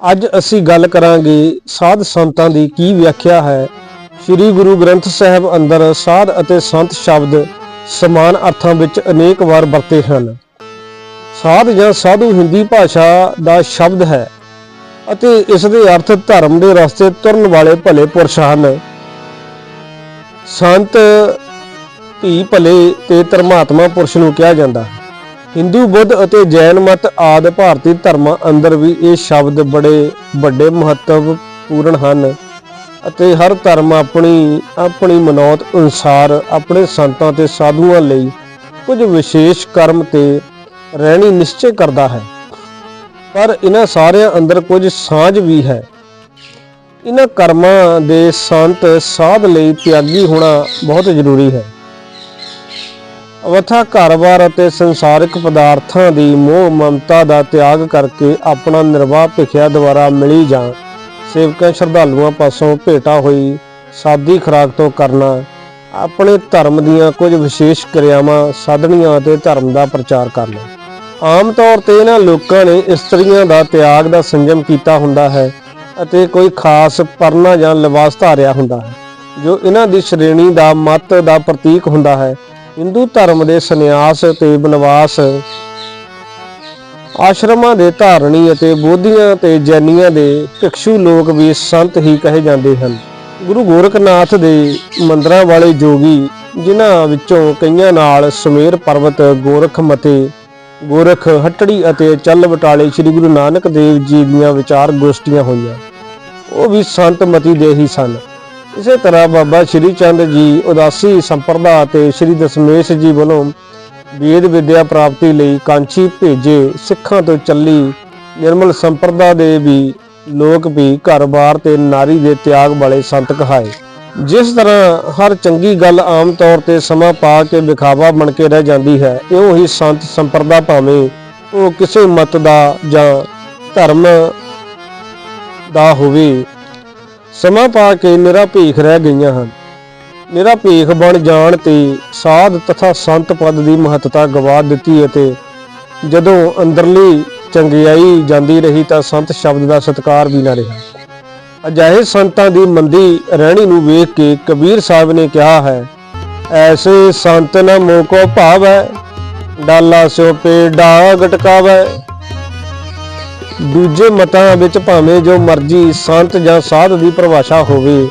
ਅੱਜ ਅਸੀਂ ਗੱਲ ਕਰਾਂਗੇ ਸਾਧ ਸੰਤਾਂ ਦੀ ਕੀ ਵਿਆਖਿਆ ਹੈ। ਸ੍ਰੀ ਗੁਰੂ ਗ੍ਰੰਥ ਸਾਹਿਬ ਅੰਦਰ ਸਾਧ ਅਤੇ ਸੰਤ ਸ਼ਬਦ ਸਮਾਨ ਅਰਥਾਂ ਵਿੱਚ ਅਨੇਕ ਵਾਰ ਵਰਤੇ ਹਨ। ਸਾਧ ਜਾਂ ਸਾਧੂ ਹਿੰਦੀ ਭਾਸ਼ਾ ਦਾ ਸ਼ਬਦ ਹੈ ਅਤੇ ਇਸ ਦੇ ਅਰਥ ਧਰਮ ਦੇ ਰਸਤੇ ਤੁਰਨ ਵਾਲੇ ਭਲੇ ਪੁਰਸ਼ ਹਨ। ਸੰਤ ਧੀ ਭਲੇ ਤੇ ਧਰਮਾਤਮਾ ਪੁਰਸ਼ ਨੂੰ ਕਿਹਾ ਜਾਂਦਾ ਹੈ। ਹਿੰਦੂ ਬੁੱਧ ਅਤੇ ਜੈਨ ਮਤ ਆਦਿ ਭਾਰਤੀ ਧਰਮਾਂ ਅੰਦਰ ਵੀ ਇਹ ਸ਼ਬਦ ਬੜੇ ਵੱਡੇ ਮਹੱਤਵਪੂਰਨ ਹਨ ਅਤੇ ਹਰ ਧਰਮ ਆਪਣੀ ਆਪਣੀ ਮਨੌਤ ਅਨੁਸਾਰ ਆਪਣੇ ਸੰਤਾਂ ਤੇ ਸਾਧੂਆਂ ਲਈ ਕੁਝ ਵਿਸ਼ੇਸ਼ ਕਰਮ ਤੇ ਰਹਿਣੀ ਨਿਸ਼ਚੈ ਕਰਦਾ ਹੈ। ਪਰ ਇਹਨਾਂ ਸਾਰਿਆਂ ਅੰਦਰ ਕੁਝ ਸਾਂਝ ਵੀ ਹੈ। ਇਹਨਾਂ ਕਰਮਾਂ ਦੇ ਸੰਤ ਸਾਧ ਲਈ ਤਿਆਗੀ ਹੋਣਾ ਬਹੁਤ ਜ਼ਰੂਰੀ ਹੈ। ਅਵਥਾ ਘਰ-ਬਾਰ ਅਤੇ ਸੰਸਾਰਿਕ ਪਦਾਰਥਾਂ ਦੀ ਮੋਹ ਮਮਤਾ ਦਾ ਤਿਆਗ ਕਰਕੇ ਆਪਣਾ ਨਿਰਵਾਹ ਭਿਖਿਆ ਦੁਆਰਾ ਮਿਲੀ ਜਾਂ। ਸੇਵਕਾਂ ਸ਼ਰਧਾਲੂਆਂ ਪਾਸੋਂ ਭੇਟਾ ਹੋਈ ਸਾਦੀ ਖੁਰਾਕ ਤੋਂ ਕਰਨਾ। ਆਪਣੇ ਧਰਮ ਦੀਆਂ ਕੁਝ ਵਿਸ਼ੇਸ਼ ਕਿਰਿਆਵਾਂ ਸਾਧਣੀਆਂ ਅਤੇ ਧਰਮ ਦਾ ਪ੍ਰਚਾਰ ਕਰਨਾ। ਆਮ ਤੌਰ ਤੇ ਇਹਨਾਂ ਲੋਕਾਂ ਨੇ ਇਸਤਰੀਆਂ ਦਾ ਤਿਆਗ ਦਾ ਸੰਜਮ ਕੀਤਾ ਹੁੰਦਾ ਹੈ ਅਤੇ ਕੋਈ ਖਾਸ ਪਰਨਾ ਜਾਂ ਲਿਬਾਸ ਧਾਰਿਆ ਹੁੰਦਾ ਹੈ, ਜੋ ਇਹਨਾਂ ਦੀ ਸ਼੍ਰੇਣੀ ਦਾ ਮਤ ਦਾ ਪ੍ਰਤੀਕ ਹੁੰਦਾ ਹੈ। ਹਿੰਦੂ ਧਰਮ ਦੇ ਸੰਨਿਆਸ ਤੇ ਬਨਵਾਸ। ਆਸ਼ਰਮਾਂ ਦੇ ਧਾਰਣੀ ਅਤੇ ਬੋਧੀਆਂ ਤੇ ਜੈਨੀਆਂ ਦੇ ਭਿਕਸ਼ੂ ਲੋਕ ਵੀ ਸੰਤ ਹੀ ਕਹੇ ਜਾਂਦੇ ਹਨ। ਗੁਰੂ ਗੋਰਖਨਾਥ ਦੇ ਮੰਦਰਾਂ ਵਾਲੇ ਜੋਗੀ, ਜਿਨ੍ਹਾਂ ਵਿੱਚੋਂ ਕਈਆਂ ਨਾਲ ਸੁਮੇਰ ਪਰਬਤ, ਗੋਰਖ ਮਤੇ ਗੋਰਖ ਹਟੜੀ ਅਤੇ ਚੱਲ ਬਟਾਲੇ ਸ੍ਰੀ ਗੁਰੂ ਨਾਨਕ ਦੇਵ ਜੀ ਦੀਆਂ ਵਿਚਾਰ ਗੋਸ਼ਟੀਆਂ ਹੋਈਆਂ। ਉਹ ਵੀ ਸੰਤ ਮਤੀ ਦੇ ਹੀ ਸਨ। ਇਸੇ ਤਰ੍ਹਾਂ ਬਾਬਾ ਸ਼੍ਰੀ ਚੰਦ ਜੀ, ਉਦਾਸੀ ਸੰਪਰਦਾ ਅਤੇ ਸ਼੍ਰੀ ਦਸ਼ਮੇਸ਼ ਜੀ ਵੱਲੋਂ ਵੇਦ ਵਿਦਿਆ ਪ੍ਰਾਪਤੀ ਲਈ ਕਾਂਚੀ ਭੇਜੇ ਸਿੱਖਾਂ ਤੋਂ ਚੱਲੀ ਨਿਰਮਲ ਸੰਪਰਦਾ ਦੇ ਵੀ ਲੋਕ ਵੀ ਘਰ-ਬਾਰ ਤੇ ਨਾਰੀ ਦੇ ਤਿਆਗ ਵਾਲੇ ਸੰਤ ਕਹਾਏ ਜਿਸ ਤਰ੍ਹਾਂ ਹਰ ਚੰਗੀ ਗੱਲ ਆਮ ਤੌਰ ਤੇ ਸਮਾਂ ਪਾ ਕੇ ਵਿਖਾਵਾ ਬਣ ਕੇ ਰਹਿ ਜਾਂਦੀ ਹੈ, ਇਉਂ ਹੀ ਸੰਤ ਸੰਪਰਦਾ ਭਾਵੇਂ ਉਹ ਕਿਸੇ ਮਤ ਦਾ ਜਾਂ ਧਰਮ ਦਾ ਹੋਵੇ। ਸਮਾਂ ਪਾ ਕੇ ਮੇਰਾ ਭੀਖ ਰਹਿ ਗਈਆਂ ਹਨ। ਮੇਰਾ ਭੀਖ ਬਣ ਜਾਣ ਤੇ ਸਾਧ ਤਥਾ ਸੰਤ ਪਦ ਦੀ ਮਹੱਤਤਾ ਗਵਾ ਦਿੱਤੀ ਅਤੇ ਜਦੋਂ ਅੰਦਰਲੀ ਚੰਗਿਆਈ ਜਾਂਦੀ ਰਹੀ ਤਾਂ ਸੰਤ ਸ਼ਬਦ ਦਾ ਸਤਿਕਾਰ ਵੀ ਨਾ ਰਿਹਾ। ਅਜਿਹੇ ਸੰਤਾਂ ਦੀ ਮੰਦੀ ਰਹਿਣੀ ਨੂੰ ਵੇਖ ਕੇ ਕਬੀਰ ਸਾਹਿਬ ਨੇ ਕਿਹਾ ਹੈ, ਐਸੇ ਸੰਤ ਨ ਮੋਕੋ ਭਾਵੈ, ਡਾਲਾ ਸਿਓ ਪੇ ਡਾਗ ਟਕਾਵੈ ਦੂਜੇ ਮਤਾਂ ਵਿੱਚ ਭਾਵੇਂ ਜੋ ਮਰਜ਼ੀ ਸੰਤ ਜਾਂ ਸਾਧ ਦੀ ਪਰਿਭਾਸ਼ਾ ਹੋਵੇ,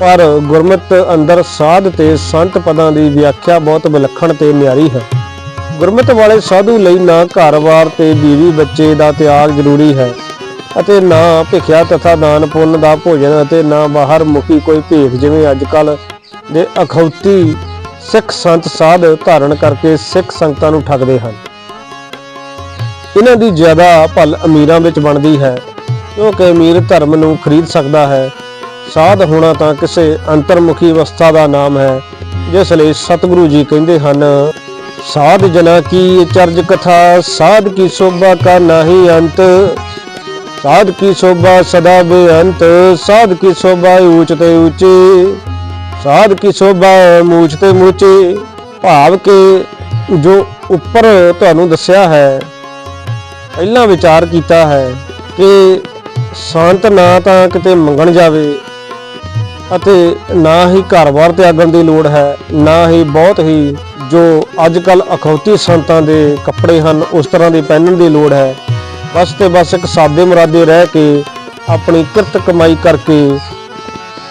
ਪਰ ਗੁਰਮਤ ਅੰਦਰ ਸਾਧ ਤੇ ਸੰਤ ਪਦਾਂ ਦੀ ਵਿਆਖਿਆ ਬਹੁਤ ਵਿਲੱਖਣ ਤੇ ਮਿਆਰੀ ਹੈ। ਗੁਰਮਤ ਵਾਲੇ ਸਾਧੂ ਲਈ ਨਾ ਘਰ-ਬਾਰ ਤੇ ਬੀਵੀ ਬੱਚੇ ਦਾ ਤਿਆਗ ਜ਼ਰੂਰੀ ਹੈ ਅਤੇ ਨਾ ਭਿਖਿਆ ਤਥਾ ਦਾਨ ਪੁੰਨ ਦਾ ਭੋਜਨ ਅਤੇ ਨਾ ਬਾਹਰ ਮੁਖੀ ਕੋਈ ਭੇਖ ਜਿਵੇਂ ਅੱਜਕੱਲ ਦੇ ਅਖੌਤੀ ਸਿੱਖ ਸੰਤ ਸਾਧ ਧਾਰਨ ਕਰਕੇ ਸਿੱਖ ਸੰਗਤਾਂ ਨੂੰ ਠੱਗਦੇ ਹਨ। ਇਹਨਾਂ ਦੀ ਜ਼ਿਆਦਾ ਭਲ ਅਮੀਰਾਂ ਵਿੱਚ ਬਣਦੀ ਹੈ, ਕਿਉਂਕਿ ਅਮੀਰ ਧਰਮ ਨੂੰ ਖਰੀਦ ਸਕਦਾ ਹੈ। ਸਾਧ ਹੋਣਾ ਤਾਂ ਕਿਸੇ ਅੰਤਰਮੁਖੀ ਅਵਸਥਾ ਦਾ ਨਾਮ ਹੈ, ਜਿਸ ਲਈ ਸਤਿਗੁਰੂ ਜੀ ਕਹਿੰਦੇ ਹਨ, ਸਾਧ ਜਨਾ ਕੀ ਚਰਜ ਕਥਾ, ਸਾਧ ਕੀ ਸੋਭਾ ਕਾ ਨਾਹੀ ਅੰਤ, ਸਾਧ ਕੀ ਸੋਭਾ ਸਦਾ ਬੇਅੰਤ, ਸਾਧ ਕੀ ਸੋਭਾ ਊਚ ਤੇ ਊਚੀ, ਸਾਧ ਕੀ ਸੋਭਾ ਮੂਚ ਤੇ ਮੂਚੀ, ਭਾਵ ਕਿ ਜੋ ਉੱਪਰ ਤੁਹਾਨੂੰ ਦੱਸਿਆ ਹੈ ਪਹਿਲਾਂ ਵਿਚਾਰ ਕੀਤਾ ਹੈ ਕਿ ਸੰਤ ਨਾ ਤਾਂ ਕਿਤੇ ਮੰਗਣ ਜਾਵੇ ਅਤੇ ਨਾ ਹੀ ਘਰ-ਬਾਰ ਤਿਆਗਣ ਦੀ ਲੋੜ ਹੈ, ਨਾ ਹੀ ਬਹੁਤ ਹੀ ਜੋ ਅੱਜ ਅੱਜਕੱਲ ਅਖੌਤੀ ਸੰਤਾਂ ਦੇ ਕੱਪੜੇ ਹਨ, ਉਸ ਤਰ੍ਹਾਂ ਦੇ ਪਹਿਨਣ ਦੀ ਲੋੜ ਹੈ। ਬਸ ਤੇ ਬਸ ਇੱਕ ਸਾਦੇ ਮੁਰਾਦੇ ਰਹਿ ਕੇ ਆਪਣੀ ਕਿਰਤ ਕਮਾਈ ਕਰਕੇ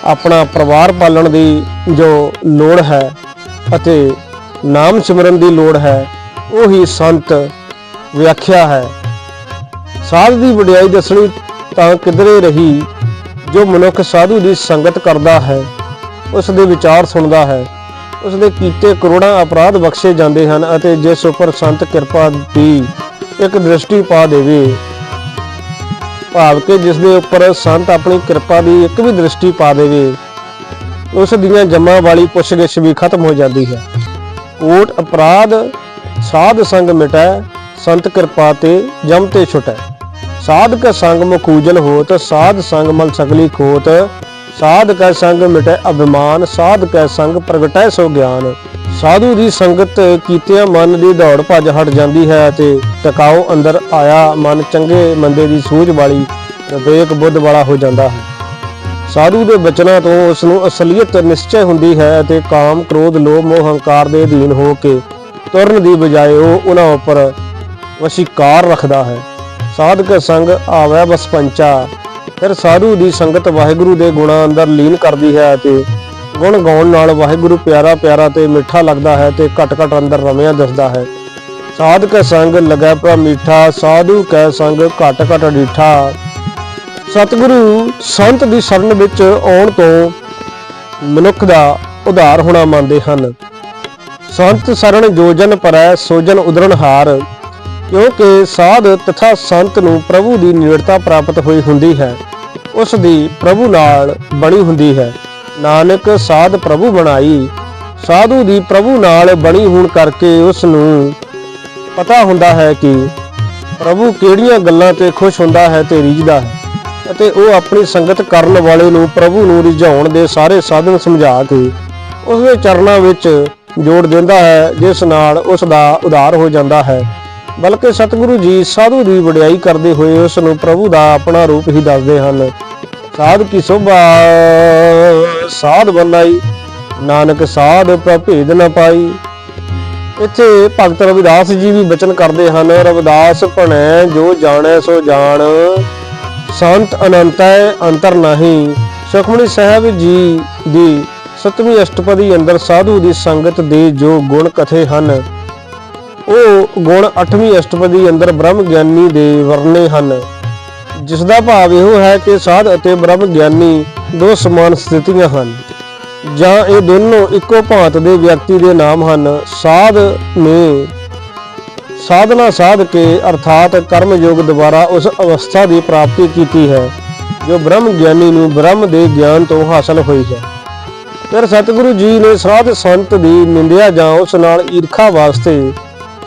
ਆਪਣਾ ਪਰਿਵਾਰ ਪਾਲਣ ਦੀ ਜੋ ਲੋੜ ਹੈ ਅਤੇ ਨਾਮ ਸਿਮਰਨ ਦੀ ਲੋੜ ਹੈ, ਉਹੀ ਸੰਤ ਵਿਆਖਿਆ ਹੈ। ਸਾਧ ਦੀ ਵਡਿਆਈ ਦੱਸਣੀ ਤਾਂ ਕਿਧਰੇ ਰਹੀ, ਜੋ ਮਨੁੱਖ ਸਾਧੂ ਦੀ ਸੰਗਤ ਕਰਦਾ ਹੈ, ਉਸ ਦੇ ਵਿਚਾਰ ਸੁਣਦਾ ਹੈ। ਉਸ ਦੇ ਕੀਤੇ ਕਰੋੜਾਂ ਅਪਰਾਧ ਬਖਸ਼ੇ ਜਾਂਦੇ ਹਨ ਅਤੇ ਜਿਸ ਉੱਪਰ ਸੰਤ ਕਿਰਪਾ ਦੀ ਇੱਕ ਦ੍ਰਿਸ਼ਟੀ ਪਾ ਦੇਵੇ। ਭਾਵ ਕਿ ਜਿਸ ਦੇ ਉੱਪਰ ਸੰਤ ਆਪਣੀ ਕਿਰਪਾ ਦੀ ਇੱਕ ਵੀ ਦ੍ਰਿਸ਼ਟੀ ਪਾ ਦੇਵੇ, ਉਸ ਦੀਆਂ ਜਮਾਂ ਵਾਲੀ ਪੁੱਛਗਿੱਛ ਵੀ ਖਤਮ ਹੋ ਜਾਂਦੀ ਹੈ। ਕੋਟ ਅਪਰਾਧ ਸਾਧ ਸੰਗ ਮਿਟੈ, ਸੰਤ ਕਿਰਪਾ ਤੇ ਜਮ ਤੇ ਛੁਟੈ। ਸਾਧਕ ਕਾ ਸੰਗ ਮੁਖੂਜਲ ਹੋਤ, ਸਾਧ ਸੰਗ ਮਲ ਸਕਲੀ ਖੋਤ। ਸਾਧ ਕਾ ਸੰਗ ਮਿਟੈ ਅਭਿਮਾਨ ਸਾਧ ਕਾ ਸੰਗ ਪ੍ਰਗਟੈ ਸੋ ਗਿਆਨ। ਸਾਧੂ ਦੀ ਸੰਗਤ ਕੀਤਿਆਂ ਮਨ ਦੀ ਦੌੜ ਭੱਜ ਹਟ ਜਾਂਦੀ ਹੈ ਅਤੇ ਟਿਕਾਓ ਅੰਦਰ ਆਇਆ ਮਨ ਚੰਗੇ ਮੰਦੇ ਦੀ ਸੂਝ ਵਾਲੀ ਵਿਵੇਕ ਬੁੱਧ ਵਾਲਾ ਹੋ ਜਾਂਦਾ ਹੈ। ਸਾਧੂ ਦੇ ਬਚਨਾਂ ਤੋਂ ਉਸ ਨੂੰ ਅਸਲੀਅਤ ਨਿਸ਼ਚੈ ਹੁੰਦੀ ਹੈ ਅਤੇ ਕਾਮ, ਕ੍ਰੋਧ, ਲੋਭ, ਮੋਹ, ਹੰਕਾਰ ਦੇ ਅਧੀਨ ਹੋ ਕੇ ਤੁਰਨ ਦੀ ਬਜਾਏ ਉਹ ਉਹਨਾਂ ਉੱਪਰ ਵਸ਼ੀਕਾਰ ਰੱਖਦਾ ਹੈ। ਸਾਧਕ ਸੰਗ ਆਵੈ ਬਸਪੰਚਾ ਫਿਰ ਸਾਧੂ ਦੀ ਸੰਗਤ ਵਾਹਿਗੁਰੂ ਦੇ ਗੁਣਾਂ ਅੰਦਰ ਲੀਨ ਕਰਦੀ ਹੈ ਅਤੇ ਗੁਣ ਗਾਉਣ ਨਾਲ ਵਾਹਿਗੁਰੂ ਪਿਆਰਾ ਪਿਆਰਾ ਤੇ ਮਿੱਠਾ ਲੱਗਦਾ ਹੈ ਤੇ ਘਟ ਘਟ ਅੰਦਰ ਰਮਿਆ ਦਿਸਦਾ ਹੈ। ਸਾਧਕ ਸੰਗ ਲਗੈ ਪ੍ਰਭ ਮੀਠਾ ਸਾਧੂ ਕੈ ਸੰਗ ਘਟ ਘਟ ਡੀਠਾ। ਸਤਿਗੁਰੂ ਸੰਤ ਦੀ ਸ਼ਰਨ ਵਿੱਚ ਆਉਣ ਤੋਂ ਮਨੁੱਖ ਦਾ ਉਧਾਰ ਹੋਣਾ ਮੰਨਦੇ ਹਨ। ਸੰਤ ਸਰਣ ਜੋਜਨ ਪਰੈ ਸੋਜਨ ਉਦਰਣ ਹਾਰ ਕਿਉਂਕਿ ਸਾਧ ਤਥਾ ਸੰਤ ਨੂੰ ਪ੍ਰਭੂ ਦੀ ਨੇੜਤਾ ਪ੍ਰਾਪਤ ਹੋਈ ਹੁੰਦੀ ਹੈ, ਉਸ ਦੀ ਪ੍ਰਭੂ ਨਾਲ ਬਣੀ ਹੁੰਦੀ ਹੈ। ਨਾਨਕ ਸਾਧ ਪ੍ਰਭੂ ਬਣਾਈ, ਸਾਧੂ ਦੀ ਪ੍ਰਭੂ ਨਾਲ ਬਣੀ ਹੋਣ ਕਰਕੇ ਉਸ ਨੂੰ ਪਤਾ ਹੁੰਦਾ ਹੈ ਕਿ ਪ੍ਰਭੂ ਕਿਹੜੀਆਂ ਗੱਲਾਂ ਤੇ ਖੁਸ਼ ਹੁੰਦਾ ਹੈ ਤੇ ਰੀਝਦਾ ਹੈ ਅਤੇ ਉਹ ਆਪਣੀ ਸੰਗਤ ਕਰਨ ਵਾਲੇ ਨੂੰ ਪ੍ਰਭੂ ਨੂੰ ਰਿਝਾਉਣ ਦੇ ਸਾਰੇ ਸਾਧਨ ਸਮਝਾ ਕੇ ਉਸ ਦੇ ਚਰਨਾਂ ਵਿੱਚ ਜੋੜ ਦਿੰਦਾ ਹੈ, ਜਿਸ ਨਾਲ ਉਸ ਦਾ ਉਧਾਰ ਹੋ ਜਾਂਦਾ ਹੈ। ਬਲਕਿ ਸਤਿਗੁਰੂ ਜੀ ਸਾਧੂ ਦੀ ਵਡਿਆਈ ਕਰਦੇ ਹੋਏ ਉਸ ਨੂੰ ਪ੍ਰਭੂ ਦਾ ਆਪਣਾ ਰੂਪ ਹੀ ਦੱਸਦੇ ਹਨ। ਸਾਧ ਕੀ ਸੋਭਾ, ਸਾਧ ਬੰਨਾਈ ਨਾਨਕ ਸਾਧ ਪ੍ਰਭੇਦ ਨ ਪਾਈ। ਇੱਥੇ ਭਗਤ ਰਵਿਦਾਸ ਜੀ ਵੀ ਬਚਨ ਕਰਦੇ ਹਨ, ਰਵਿਦਾਸ ਭਣੈ, ਜੋ ਜਾਣੈ ਸੋ ਜਾਣ। ਸੰਤ ਅਨੰਤੈ ਅੰਤਰ ਨਹੀਂ, ਸੁਖਮਨੀ ਸਾਹਿਬ ਜੀ ਦੀ ਸਤਵੀਂ ਅਸ਼ਟਪਦੀ ਅੰਦਰ ਸਾਧੂ ਦੀ ਸੰਗਤ ਦੇ ਜੋ ਗੁਣ ਕਥੇ ਹਨ। ਉਹ ਗੁਣ 8ਵੀਂ ਅਸ਼ਟਪਦੀ ਅੰਦਰ ਬ੍ਰਹਮ ਗਿਆਨੀ ਦੇ ਵਰਨੇ ਹਨ। ਜਿਸ ਦਾ ਭਾਵ ਇਹੋ ਹੈ ਕਿ ਸਾਧ ਅਤੇ ਬ੍ਰਹਮ ਗਿਆਨੀ ਦੋ ਸਮਾਨ ਸਥਿਤੀਆਂ ਹਨ। ਜਾਂ ਇਹ ਦੋਨੋਂ ਇੱਕੋ ਭਾਂਤ ਦੇ ਵਿਅਕਤੀ ਦੇ ਨਾਮ ਹਨ। ਸਾਧ ਨੇ ਸਾਧਨਾ ਸਾਧ ਕੇ ਅਰਥਾਤ ਕਰਮ ਯੋਗ ਦੁਆਰਾ ਉਸ ਅਵਸਥਾ ਦੀ ਪ੍ਰਾਪਤੀ ਕੀਤੀ ਹੈ, ਜੋ ਬ੍ਰਹਮ ਗਿਆਨੀ ਨੂੰ ਬ੍ਰਹਮ ਦੇ ਗਿਆਨ ਤੋਂ ਹਾਸਲ ਹੋਈ ਹੈ। ਫਿਰ ਸਤਿਗੁਰੂ ਜੀ ਨੇ ਸਾਧ ਸੰਤ ਦੀ ਨਿੰਦਿਆ ਜਾਂ ਉਸ ਨਾਲ ਈਰਖਾ ਵਾਸਤੇ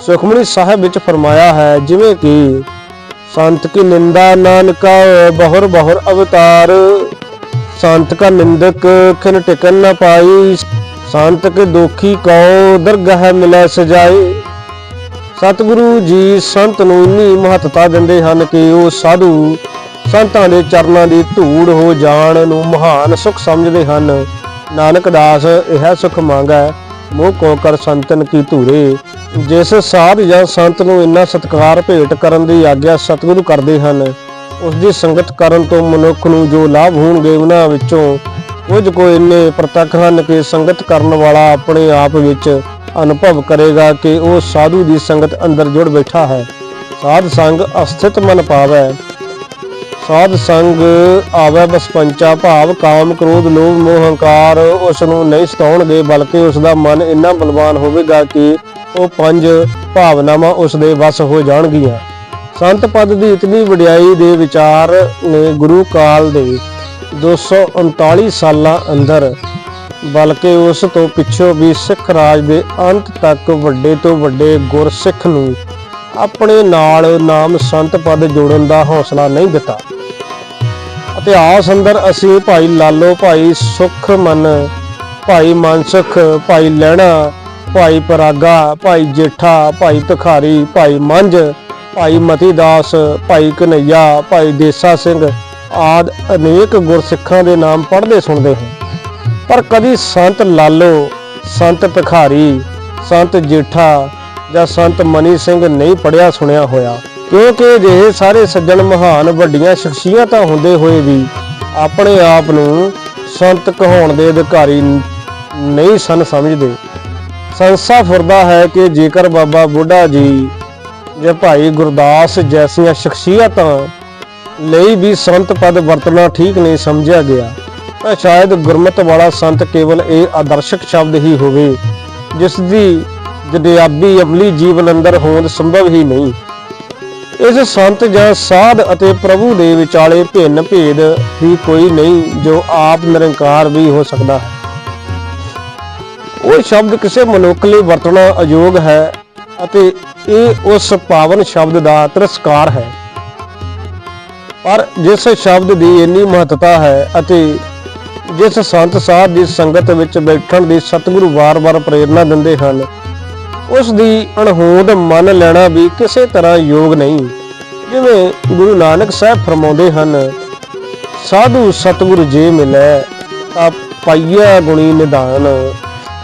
ਸੁਖਮਨੀ ਸਾਹਿਬ ਵਿੱਚ ਫਰਮਾਇਆ ਹੈ, ਜਿਵੇਂ ਕਿ, ਸੰਤ ਕੀ ਨਿੰਦਾ ਨਾਨਕਾ ਬਹੁਰ ਬਹੁਰ ਅਵਤਾਰ। ਸੰਤ ਕਾ ਨਿੰਦਕ ਖਿਨ ਟਿਕਨ ਨਾ ਪਾਈ। ਸੰਤ ਕੇ ਦੋਖੀ ਕਉ ਦਰਗਹ ਮਿਲੈ ਸਜਾਏ। ਸਤਿਗੁਰੂ ਜੀ ਸੰਤ ਨੂੰ ਇੰਨੀ ਮਹੱਤਤਾ ਦਿੰਦੇ ਹਨ ਕਿ ਉਹ ਸਾਧੂ ਸੰਤਾਂ ਦੇ ਚਰਨਾਂ ਦੀ ਧੂੜ ਹੋ ਜਾਣ ਨੂੰ ਮਹਾਨ ਸੁਖ ਸਮਝਦੇ ਹਨ। ਨਾਨਕ ਦਾਸ, ਇਹ ਸੁਖ ਮੰਗੈ, ਮੋਹ ਕੋ ਕਰ ਸੰਤਨ ਕੀ ਧੂਰੇ। ਜਿਸ ਸਾਧ ਜਾਂ ਸੰਤ ਨੂੰ ਇੰਨਾ ਸਤਿਕਾਰ ਭੇਟ ਕਰਨ ਦੀ ਆਗਿਆ ਸਤਿਗੁਰੂ ਕਰਦੇ ਹਨ, ਉਸ ਦੀ ਸੰਗਤ ਕਰਨ ਤੋਂ ਮਨੁੱਖ ਨੂੰ ਜੋ ਲਾਭ ਹੋਣਗੇ ਉਹਨਾਂ ਵਿੱਚੋਂ ਕੁਝ ਕੋ ਇੰਨੇ ਪ੍ਰਤੱਖ ਹਨ ਕਿ ਸੰਗਤ ਕਰਨ ਵਾਲਾ ਆਪਣੇ ਆਪ ਵਿੱਚ ਅਨੁਭਵ ਕਰੇਗਾ ਕਿ ਉਹ ਸਾਧੂ ਦੀ ਸੰਗਤ ਅੰਦਰ ਜੁੜ ਬੈਠਾ ਹੈ। ਸਾਧ ਸੰਗ ਅਸਥਿਤ ਮਨ ਪਾਵੈ। ਸਾਧ ਸੰਗ ਆਵੈ ਬਸ ਪੰਚਾ ਭਾਵ, ਕਾਮ ਕ੍ਰੋਧ, ਲੋਭ ਮੋਹ ਹੰਕਾਰ, ਉਸ ਨੂੰ ਨਹੀਂ ਸਤਾਉਣਗੇ, ਬਲਕਿ ਉਸ ਦਾ ਮਨ ਇੰਨਾ ਬਲਵਾਨ ਹੋਵੇਗਾ ਕਿ ਉਹ ਪੰਜ ਭਾਵਨਾਵਾਂ ਉਸ ਦੇ ਵਸ ਹੋ ਜਾਣਗੀਆਂ। ਸੰਤ ਪਦ ਦੀ ਇਤਨੀ ਵਡਿਆਈ ਦੇ ਵਿਚਾਰ ਨੇ ਗੁਰੂ ਕਾਲ ਦੇ 239 ਸਾਲਾਂ ਅੰਦਰ, ਬਲਕਿ ਉਸ ਤੋਂ ਪਿੱਛੋਂ ਵੀ ਸਿੱਖ ਰਾਜ ਦੇ ਅੰਤ ਤੱਕ ਵੱਡੇ ਤੋਂ ਵੱਡੇ ਗੁਰਸਿੱਖ ਨੂੰ ਆਪਣੇ ਨਾਲ ਨਾਮ ਸੰਤ ਪਦ ਜੋੜਨ ਦਾ ਹੌਸਲਾ ਨਹੀਂ ਦਿੱਤਾ। ਇਤਿਹਾਸ ਅੰਦਰ ਅਸੀਂ ਭਾਈ ਲਾਲੋ, ਭਾਈ ਸੁਖਮਨ, ਭਾਈ ਮਨਸੁਖ, ਭਾਈ ਲਹਿਣਾ ਭਾਈ ਪਰਾਗਾ, ਭਾਈ ਜੇਠਾ, ਭਾਈ ਤਖਾਰੀ, ਭਾਈ ਮੰਝ, ਭਾਈ ਮਤੀਦਾਸ, ਭਾਈ ਕਨਈਆ ਭਾਈ ਦੇਸਾ ਸਿੰਘ ਆਦ ਅਨੇਕ ਗੁਰਸਿੱਖਾਂ ਦੇ ਨਾਮ ਪੜ੍ਹਦੇ ਸੁਣਦੇ ਹਾਂ ਪਰ ਕਦੀ ਸੰਤ ਲਾਲੋ, ਸੰਤ ਭਿਖਾਰੀ ਸੰਤ ਜੇਠਾ ਜਾਂ ਸੰਤ ਮਨੀ ਸਿੰਘ ਨਹੀਂ ਪੜਿਆ ਸੁਣਿਆ ਹੋਇਆ। ਕਿਉਂਕਿ ਅਜਿਹੇ ਸਾਰੇ ਸੱਜਣ ਮਹਾਨ ਵੱਡੀਆਂ ਸ਼ਖਸੀਅਤਾਂ ਹੁੰਦੇ ਹੋਏ ਵੀ ਆਪਣੇ ਆਪ ਨੂੰ ਸੰਤ ਕਹਾਉਣ ਦੇ ਅਧਿਕਾਰੀ ਨਹੀਂ ਸਨ ਸਮਝਦੇ। ਸੰਸਾ ਫੁਰਦਾ ਹੈ ਕਿ ਜੇਕਰ ਬਾਬਾ ਬੁੱਢਾ ਜੀ ਜਾਂ ਭਾਈ ਗੁਰਦਾਸ ਜੈਸੀਆਂ ਸ਼ਖਸੀਅਤਾਂ ਲਈ ਵੀ ਸੰਤ ਪਦ ਵਰਤਣਾ ਠੀਕ ਨਹੀਂ ਸਮਝਿਆ ਗਿਆ, ਤਾਂ ਸ਼ਾਇਦ ਗੁਰਮਤ ਵਾਲਾ ਸੰਤ ਕੇਵਲ ਇਹ ਆਦਰਸ਼ਕ ਸ਼ਬਦ ਹੀ ਹੋਵੇ ਜਿਸ ਦੀ ਜਦਿਆਬੀ ਅਮਲੀ ਜੀਵਨ ਅੰਦਰ ਹੋਂਦ ਸੰਭਵ ਹੀ ਨਹੀਂ। ਇਸ ਸੰਤ ਜਾਂ ਸਾਧ ਅਤੇ ਪ੍ਰਭੂ ਦੇ ਵਿਚਾਲੇ ਭਿੰਨ ਭੇਦ ਵੀ ਕੋਈ ਨਹੀਂ, ਜੋ ਆਪ ਨਿਰੰਕਾਰ ਵੀ ਹੋ ਸਕਦਾ ਹੈ। ਉਹ ਸ਼ਬਦ ਕਿਸੇ ਮਨੁੱਖ ਲਈ ਵਰਤਣਾ ਅਯੋਗ ਹੈ ਅਤੇ ਇਹ ਉਸ ਪਾਵਨ ਸ਼ਬਦ ਦਾ ਤਿਰਸਕਾਰ ਹੈ। ਪਰ ਜਿਸ ਸ਼ਬਦ ਦੀ ਇੰਨੀ ਮਹੱਤਤਾ ਹੈ ਅਤੇ ਜਿਸ ਸੰਤ ਸਾਹਿਬ ਦੀ ਸੰਗਤ ਵਿੱਚ ਬੈਠਣ ਦੀ ਸਤਿਗੁਰੂ ਵਾਰ-ਵਾਰ ਪ੍ਰੇਰਣਾ ਦਿੰਦੇ ਹਨ, ਉਸ ਦੀ ਅਣਹੋਂਦ ਮੰਨ ਲੈਣਾ ਵੀ ਕਿਸੇ ਤਰ੍ਹਾਂ ਯੋਗ ਨਹੀਂ। ਜਿਵੇਂ ਗੁਰੂ ਨਾਨਕ ਸਾਹਿਬ ਫਰਮਾਉਂਦੇ ਹਨ, ਸਾਧੂ ਸਤਿਗੁਰ ਜੇ ਮਿਲੈ ਤਾਂ ਪਾਈਆ ਗੁਣੀ ਨਿਦਾਨ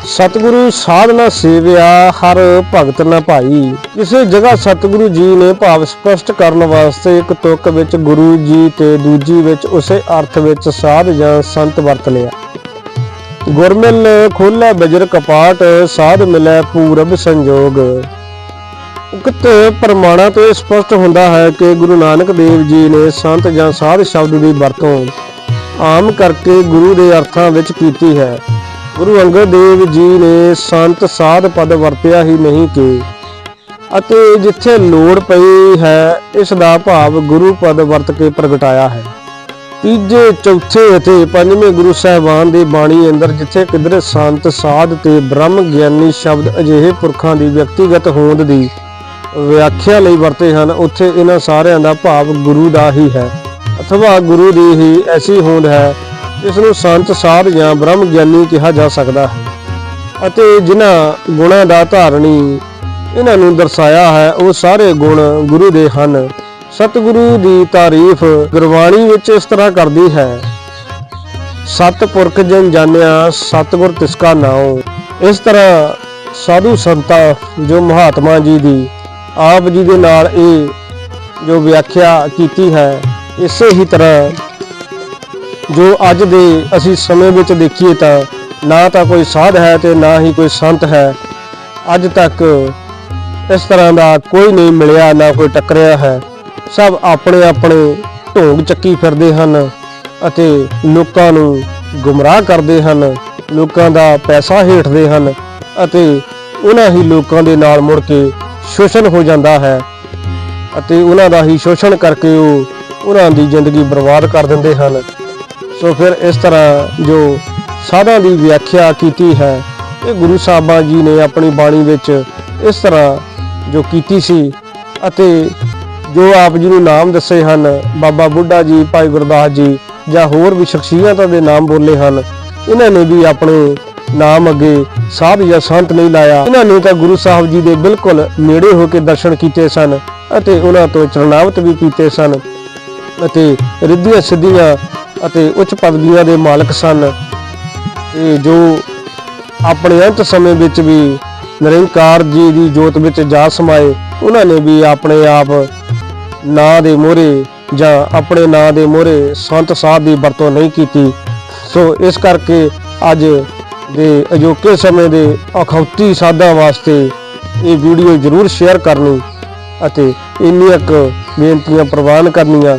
ਸਤਿਗੁਰੂ ਸਾਧ ਨਾ ਸੇਵਿਆ, ਹਰ ਭਗਤ ਨਾ ਭਾਈ। ਕਿਸੇ ਜਗ੍ਹਾ ਸਤਿਗੁਰੂ ਜੀ ਨੇ ਭਾਵ ਸਪਸ਼ਟ ਕਰਨ ਵਾਸਤੇ ਇੱਕ ਤੁਕ ਵਿੱਚ ਗੁਰੂ ਜੀ ਤੇ ਦੂਜੀ ਵਿੱਚ ਉਸੇ ਅਰਥ ਵਿੱਚ ਸਾਧ ਜਾਂ ਸੰਤ ਵਰਤ ਲਿਆ। ਗੁਰਮਿਲ ਖੋਲੇ ਬਜਰ ਕਪਾਟ, ਸਾਧ ਮਿਲੈ ਪੂਰਬ ਸੰਜੋਗ। ਉਕਤ ਪ੍ਰਮਾਣਾ ਤੋਂ ਇਹ ਸਪਸ਼ਟ ਹੁੰਦਾ ਹੈ ਕਿ ਗੁਰੂ ਨਾਨਕ ਦੇਵ ਜੀ ਨੇ ਸੰਤ ਜਾਂ ਸਾਧ ਸ਼ਬਦ ਦੀ ਵਰਤੋਂ ਆਮ ਕਰਕੇ ਗੁਰੂ ਦੇ ਅਰਥਾਂ ਵਿੱਚ ਕੀਤੀ ਹੈ। ਗੁਰੂ ਅੰਗਦ ਦੇਵ ਜੀ ਨੇ ਸੰਤ ਸਾਧ ਪਦ ਵਰਤਿਆ ਹੀ ਨਹੀਂ ਕਿ ਅਤੇ ਜਿੱਥੇ ਲੋੜ ਪਈ ਹੈ, ਇਸ ਦਾ ਭਾਵ ਗੁਰੂ ਪਦ ਵਰਤ ਕੇ ਪ੍ਰਗਟਾਇਆ ਹੈ। ਤੀਜੇ, ਚੌਥੇ ਅਤੇ ਪੰਜਵੇਂ ਗੁਰੂ ਸਾਹਿਬਾਨ ਦੀ ਬਾਣੀ ਅੰਦਰ ਜਿੱਥੇ ਕਿਧਰੇ ਸੰਤ ਸਾਧ ਤੇ ਬ੍ਰਹਮ ਗਿਆਨੀ ਸ਼ਬਦ ਅਜਿਹੇ ਪੁਰਖਾਂ ਦੀ ਵਿਅਕਤੀਗਤ ਹੋਂਦ ਦੀ ਵਿਆਖਿਆ ਲਈ ਵਰਤੇ ਹਨ, ਉੱਥੇ ਇਹਨਾਂ ਸਾਰਿਆਂ ਦਾ ਭਾਵ ਗੁਰੂ ਦਾ ਹੀ ਹੈ। ਅਥਵਾ ਗੁਰੂ ਦੀ ਹੀ ਐਸੀ ਹੋਂਦ ਹੈ ਇਸ ਨੂੰ ਸੰਤ, ਸਾਧ ਜਾਂ ਬ੍ਰਹਮ ਗਿਆਨੀ ਕਿਹਾ ਜਾ ਸਕਦਾ ਹੈ ਅਤੇ ਜਿਨ੍ਹਾਂ ਗੁਣਾਂ ਦਾ ਧਾਰਣੀ ਇਹਨਾਂ ਨੂੰ ਦਰਸਾਇਆ ਹੈ, ਉਹ ਸਾਰੇ ਗੁਣ ਗੁਰੂ ਦੇ ਹਨ। ਸਤਿਗੁਰੂ ਦੀ ਤਾਰੀਫ ਗੁਰਬਾਣੀ ਵਿੱਚ ਇਸ ਤਰ੍ਹਾਂ ਕਰਦੀ ਹੈ, ਸਤ ਪੁਰਖ ਜਨ ਜਾਣਿਆ, ਸਤਿਗੁਰ ਤਿਸਕਾ ਨਾਉ। ਇਸ ਤਰ੍ਹਾਂ ਸਾਧੂ ਸੰਤਾਂ ਜੋ ਮਹਾਤਮਾ ਜੀ ਦੀ ਆਪ ਜੀ ਦੇ ਨਾਲ ਇਹ ਜੋ ਵਿਆਖਿਆ ਕੀਤੀ ਹੈ, ਇਸੇ ਹੀ ਤਰ੍ਹਾਂ ਜੋ ਅੱਜ ਦੇ ਅਸੀਂ ਸਮੇਂ ਵਿੱਚ ਦੇਖੀਏ ਤਾਂ ਨਾ ਤਾਂ ਕੋਈ ਸਾਧ ਹੈ ਤੇ ਨਾ ਹੀ ਕੋਈ ਸੰਤ ਹੈ। ਅੱਜ ਤੱਕ ਇਸ ਤਰ੍ਹਾਂ ਦਾ ਕੋਈ ਨਹੀਂ ਮਿਲਿਆ, ਨਾ ਕੋਈ ਟੱਕਰਿਆ ਹੈ। ਸਭ ਆਪਣੇ ਆਪਣੇ ਢੋਂਗ ਚੱਕੀ ਫਿਰਦੇ ਹਨ ਅਤੇ ਲੋਕਾਂ ਨੂੰ ਗੁੰਮਰਾਹ ਕਰਦੇ ਹਨ, ਲੋਕਾਂ ਦਾ ਪੈਸਾ ਹੇਠਦੇ ਹਨ ਅਤੇ ਉਹਨਾਂ ਹੀ ਲੋਕਾਂ ਦੇ ਨਾਲ ਮੁੜ ਕੇ ਸ਼ੋਸ਼ਣ ਹੋ ਜਾਂਦਾ ਹੈ ਅਤੇ ਉਹਨਾਂ ਦਾ ਹੀ ਸ਼ੋਸ਼ਣ ਕਰਕੇ ਉਹ ਉਹਨਾਂ ਦੀ ਜ਼ਿੰਦਗੀ ਬਰਬਾਦ ਕਰ ਦਿੰਦੇ ਹਨ। ਸੋ ਫਿਰ ਇਸ ਤਰ੍ਹਾਂ ਜੋ ਸਾਧਾਂ ਦੀ ਵਿਆਖਿਆ ਕੀਤੀ ਹੈ, ਇਹ ਗੁਰੂ ਸਾਹਿਬਾਂ ਜੀ ਨੇ ਆਪਣੀ ਬਾਣੀ ਵਿੱਚ ਇਸ ਤਰ੍ਹਾਂ ਜੋ ਕੀਤੀ ਸੀ ਅਤੇ ਜੋ ਆਪ ਜੀ ਨੂੰ ਨਾਮ ਦੱਸੇ ਹਨ, ਬਾਬਾ ਬੁੱਢਾ ਜੀ, ਭਾਈ ਗੁਰਦਾਸ ਜੀ ਜਾਂ ਹੋਰ ਵੀ ਸ਼ਖਸੀਅਤਾਂ ਦੇ ਨਾਮ ਬੋਲੇ ਹਨ, ਇਹਨਾਂ ਨੇ ਵੀ ਆਪਣੇ ਨਾਮ ਅੱਗੇ ਸਾਧ ਜਾਂ ਸੰਤ ਨਹੀਂ ਲਾਇਆ। ਇਹਨਾਂ ਨੇ ਤਾਂ ਗੁਰੂ ਸਾਹਿਬ ਜੀ ਦੇ ਬਿਲਕੁਲ ਨੇੜੇ ਹੋ ਕੇ ਦਰਸ਼ਨ ਕੀਤੇ ਸਨ ਅਤੇ ਉਹਨਾਂ ਤੋਂ ਚਰਨਾਵਤ ਵੀ ਕੀਤੇ ਸਨ ਅਤੇ ਰਿੱਧੀਆਂ ਸਿੱਧੀਆਂ ਅਤੇ ਉੱਚ ਪਦਵੀਆਂ ਦੇ ਮਾਲਕ ਸਨ। ਤੇ ਜੋ ਆਪਣੇ ਅੰਤ ਸਮੇਂ ਵਿੱਚ ਵੀ ਨਿਰੰਕਾਰ ਜੀ ਦੀ ਜੋਤ ਵਿੱਚ ਜਾ ਸਮਾਏ, ਉਹਨਾਂ ਨੇ ਵੀ ਆਪਣੇ ਆਪ ਨਾਂ ਦੇ ਮੋਹਰੇ ਜਾਂ ਆਪਣੇ ਨਾਂ ਦੇ ਮੋਹਰੇ ਸੰਤ ਸਾਧ ਦੀ ਵਰਤੋਂ ਨਹੀਂ ਕੀਤੀ। ਸੋ ਇਸ ਕਰਕੇ ਅੱਜ ਦੇ ਅਜੋਕੇ ਸਮੇਂ ਦੇ ਅਖੌਤੀ ਸਾਧਾਂ ਵਾਸਤੇ ਇਹ ਵੀਡੀਓ ਜ਼ਰੂਰ ਸ਼ੇਅਰ ਕਰਨੀ ਅਤੇ ਇੰਨੀਆਂ ਕੁ ਬੇਨਤੀਆਂ ਪ੍ਰਵਾਨ ਕਰਨੀਆਂ।